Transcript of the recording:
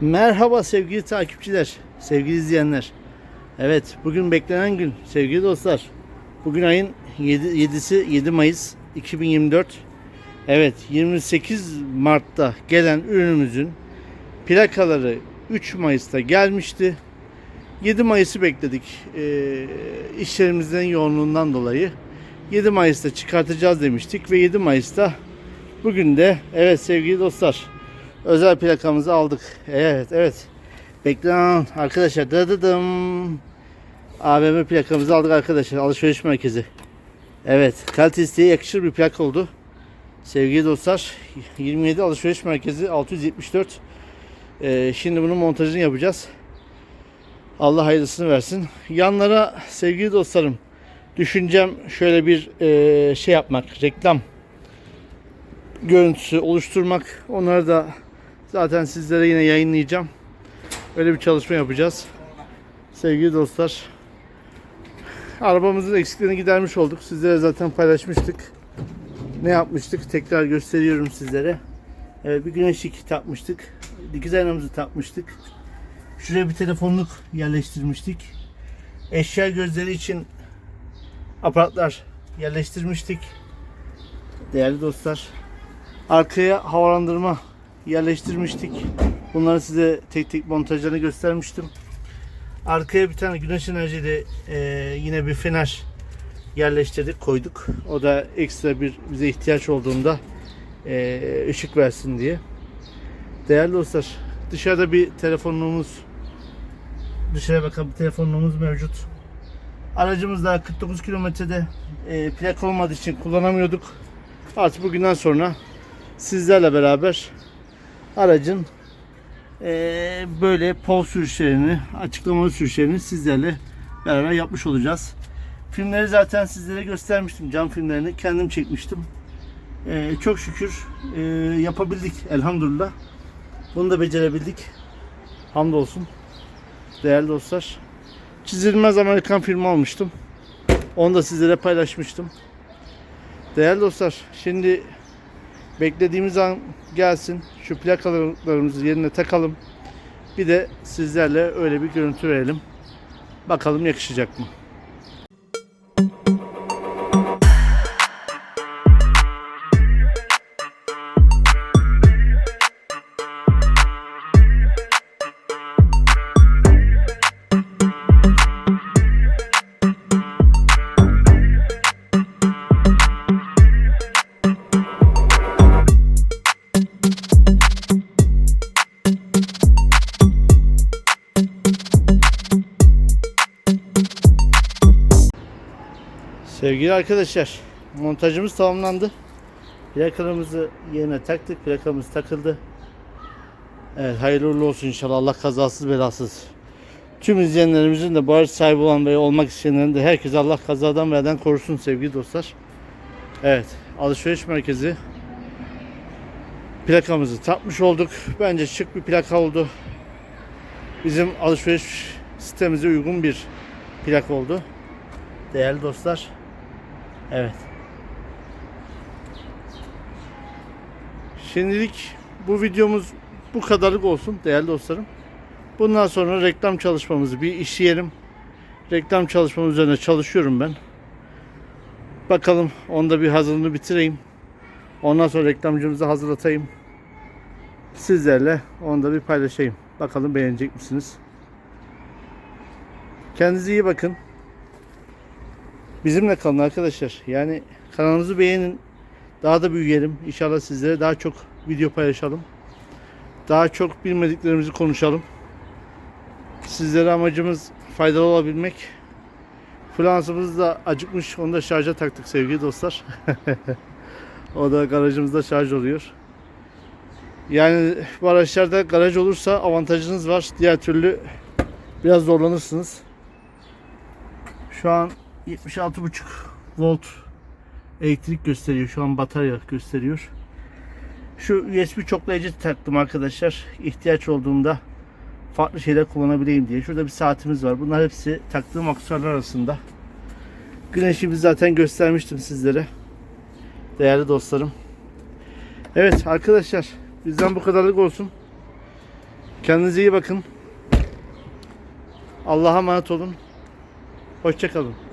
Merhaba sevgili takipçiler, sevgili izleyenler. Evet, bugün beklenen gün sevgili dostlar. Bugün ayın 7, 7'si 7 Mayıs 2024. Evet, 28 Mart'ta gelen ürünümüzün plakaları 3 Mayıs'ta gelmişti. 7 Mayıs'ı bekledik. Ee, işlerimizden yoğunluğundan dolayı 7 Mayıs'ta çıkartacağız demiştik ve 7 Mayıs'ta bugün de evet sevgili dostlar özel plakamızı aldık. Evet evet. Beklenen arkadaşlar dıdıdım. AVM plakamızı aldık arkadaşlar. Alışveriş merkezi. Evet. Kalite yakışır bir plak oldu. Sevgili dostlar 27 alışveriş merkezi 674. Ee, şimdi bunun montajını yapacağız. Allah hayırlısını versin. Yanlara sevgili dostlarım düşüncem şöyle bir e, şey yapmak. Reklam görüntüsü oluşturmak. Onları da zaten sizlere yine yayınlayacağım. Öyle bir çalışma yapacağız. Sevgili dostlar. Arabamızın eksiklerini gidermiş olduk. Sizlere zaten paylaşmıştık. Ne yapmıştık? Tekrar gösteriyorum sizlere. Evet, bir güneşlik takmıştık. Dikiz aynamızı takmıştık. Şuraya bir telefonluk yerleştirmiştik. Eşya gözleri için aparatlar yerleştirmiştik. Değerli dostlar. Arkaya havalandırma yerleştirmiştik. Bunları size tek tek montajlarını göstermiştim. Arkaya bir tane güneş enerjili e, yine bir fener yerleştirdik, koyduk. O da ekstra bir bize ihtiyaç olduğunda e, ışık versin diye. Değerli dostlar, dışarıda bir telefonluğumuz dışarıya bakan bir telefonluğumuz mevcut. Aracımız daha 49 kilometrede e, plak olmadığı için kullanamıyorduk. Artık bugünden sonra sizlerle beraber aracın eee, böyle pol sürüşlerini, açıklamalı sürüşlerini sizlerle beraber yapmış olacağız. Filmleri zaten sizlere göstermiştim. Cam filmlerini kendim çekmiştim. Eee, çok şükür eee, yapabildik elhamdülillah. Bunu da becerebildik. Hamdolsun. Değerli dostlar. Çizilmez Amerikan filmi almıştım. Onu da sizlere paylaşmıştım. Değerli dostlar, şimdi beklediğimiz an gelsin. Şu plakalarımızı yerine takalım. Bir de sizlerle öyle bir görüntü verelim. Bakalım yakışacak mı? Sevgili arkadaşlar, montajımız tamamlandı. Plakalarımızı yerine taktık. Plakamız takıldı. Evet, hayırlı olsun inşallah. Allah kazasız belasız. Tüm izleyenlerimizin de barış sahibi olan ve olmak isteyenlerin de herkese Allah kazadan beladan korusun sevgili dostlar. Evet, alışveriş merkezi plakamızı takmış olduk. Bence şık bir plaka oldu. Bizim alışveriş sistemimize uygun bir plak oldu. Değerli dostlar. Evet. Şimdilik bu videomuz bu kadarlık olsun değerli dostlarım. Bundan sonra reklam çalışmamızı bir işleyelim. Reklam çalışmamız üzerine çalışıyorum ben. Bakalım onda bir hazırlığını bitireyim. Ondan sonra reklamcımızı hazırlatayım. Sizlerle onu da bir paylaşayım. Bakalım beğenecek misiniz? Kendinize iyi bakın. Bizimle kalın arkadaşlar. Yani kanalımızı beğenin. Daha da büyüyelim. İnşallah sizlere daha çok video paylaşalım. Daha çok bilmediklerimizi konuşalım. Sizlere amacımız faydalı olabilmek. Flansımız da acıkmış. Onu da şarja taktık sevgili dostlar. o da garajımızda şarj oluyor. Yani bu araçlarda garaj olursa avantajınız var. Diğer türlü biraz zorlanırsınız. Şu an 76,5 volt elektrik gösteriyor. Şu an batarya gösteriyor. Şu USB çoklayıcı taktım arkadaşlar. İhtiyaç olduğunda farklı şeyler kullanabileyim diye. Şurada bir saatimiz var. Bunlar hepsi taktığım aksesuarlar arasında. Güneşi biz zaten göstermiştim sizlere. Değerli dostlarım. Evet arkadaşlar bizden bu kadarlık olsun. Kendinize iyi bakın. Allah'a emanet olun. Hoşçakalın.